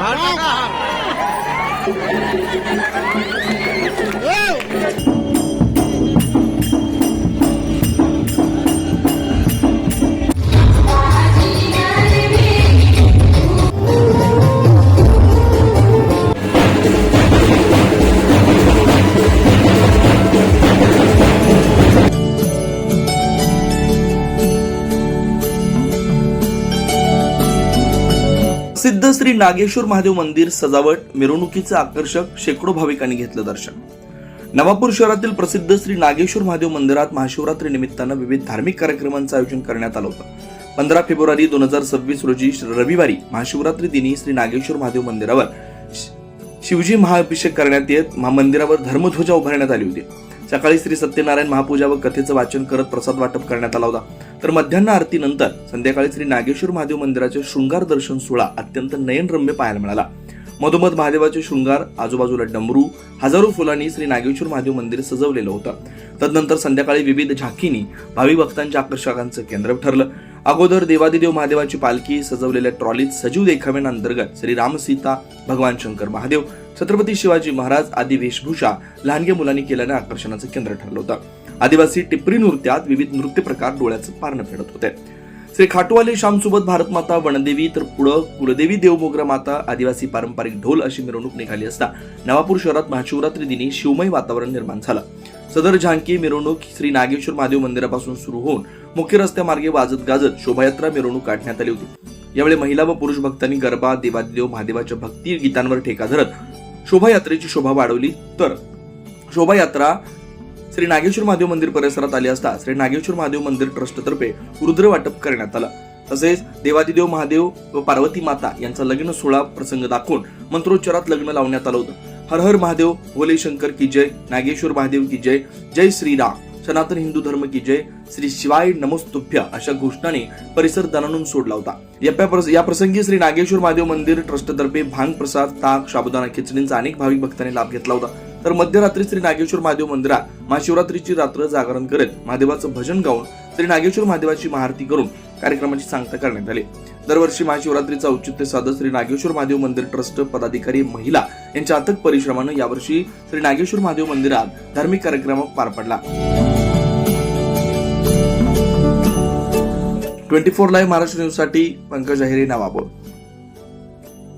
भाग प्रसिद्ध श्री नागेश्वर महादेव मंदिर सजावट मिरवणुकीचं आकर्षक शेकडो भाविकांनी घेतलं दर्शन. नवापूर शहरातील प्रसिद्ध श्री नागेश्वर महादेव मंदिरात महाशिवरात्री निमित्तानं विविध धार्मिक कार्यक्रमांचं आयोजन करण्यात आलं होतं. पंधरा फेब्रुवारी दोन हजार सव्वीस रोजी रविवारी महाशिवरात्री दिनी श्री नागेश्वर महादेव मंदिरावर शिवजी महाअभिषेक करण्यात येत महामंदिरावर धर्मध्वजा उभारण्यात आली होती. सकाळी श्री सत्यनारायण महापूजा व कथेचं वाचन करत प्रसाद वाटप करण्यात आला होता. तर मध्यान्ह आरतीनंतर संध्याकाळी श्री नागेश्वर महादेव मंदिराचे शृंगार दर्शन सोहळा अत्यंत नयनरम्य पाहायला मिळाला. मधोमध महादेवाचे शृंगार आजूबाजूला डमरू हजारो फुलांनी श्री नागेश्वर महादेव मंदिर सजवलेलं होतं. तदनंतर संध्याकाळी विविध झाकीनी भावी भक्तांच्या आकर्षकांचं केंद्र ठरलं. अगोदर देवादिदेव महादेवाची पालखी सजवलेल्या ट्रॉलीत सजीव देखाव्यांअंतर्गत श्री राम सीता भगवान शंकर महादेव छत्रपती शिवाजी महाराज आदी वेशभूषा लहानग्या मुलांनी केल्यानं आकर्षणाचं केंद्र ठरलं होतं. आदिवासी टिपरी नृत्यात विविध नृत्य प्रकार डोळ्याचं पारणं फेडत होते. श्री खाटवाले श्यामसोबत भारत माता वनदेवी तर पुढं कुलदेवी देवमोग्र माता आदिवासी पारंपरिक ढोल अशी मिरवणूक निघाली असता नवापूर शहरात महाशिवरात्री दिनी शिवमय वातावरण निर्माण झालं. सदर झांकी मिरवणूक श्री नागेश्वर महादेव मंदिरापासून सुरू होऊन मुख्य रस्त्यामार्गे वाजत गाजत शोभायात्रा मिरवणूक काढण्यात आली होती. यावेळी महिला व पुरुष भक्तांनी गरबा देवादेव महादेवाच्या भक्ती गीतांवर ठेका धरत शोभायात्रेची शोभा वाढवली. तर शोभायात्रा श्री नागेश्वर महादेव मंदिर परिसरात आली असता श्री नागेश्वर महादेव मंदिर ट्रस्टतर्फे रुद्र वाटप करण्यात आलं. तसेच देवादिदेव महादेव व पार्वती माता यांचा लग्न सोहळा प्रसंग दाखवून मंत्रोच्चारात लग्न लावण्यात आलं होतं. हर हर महादेव भोले शंकर की जय नागेश्वर महादेव की जय जय श्रीराम सनातन हिंदू धर्म की जय श्री शिवाय नमस्तुभ्य अशा घोषणाने परिसर दणानून सोडला होता. या प्रस- या प्रसंगी श्री नागेश्वर महादेव मंदिर ट्रस्टतर्फे भांग प्रसाद ताक साबुदाणा खिचडींचा अनेक भाविक भक्तांनी लाभ घेतला होता. तर मध्यरात्री श्री नागेश्वर महादेव मंदिरात महाशिवरात्रीची रात्र जागरण करत महादेवाचं भजन गाऊन श्री नागेश्वर महादेवाची महाआरती करून कार्यक्रमाची सांगता करण्यात आली. दरवर्षी महाशिवरात्रीचा औचित्य साधत श्री नागेश्वर महादेव मंदिर ट्रस्ट पदाधिकारी महिला यांच्या अथक परिश्रमानं यावर्षी श्री नागेश्वर महादेव मंदिरात धार्मिक कार्यक्रम पार पडला. ट्वेंटी फोर लाईव्ह महाराष्ट्र न्यूजसाठी पंकज अहिरे नावापूर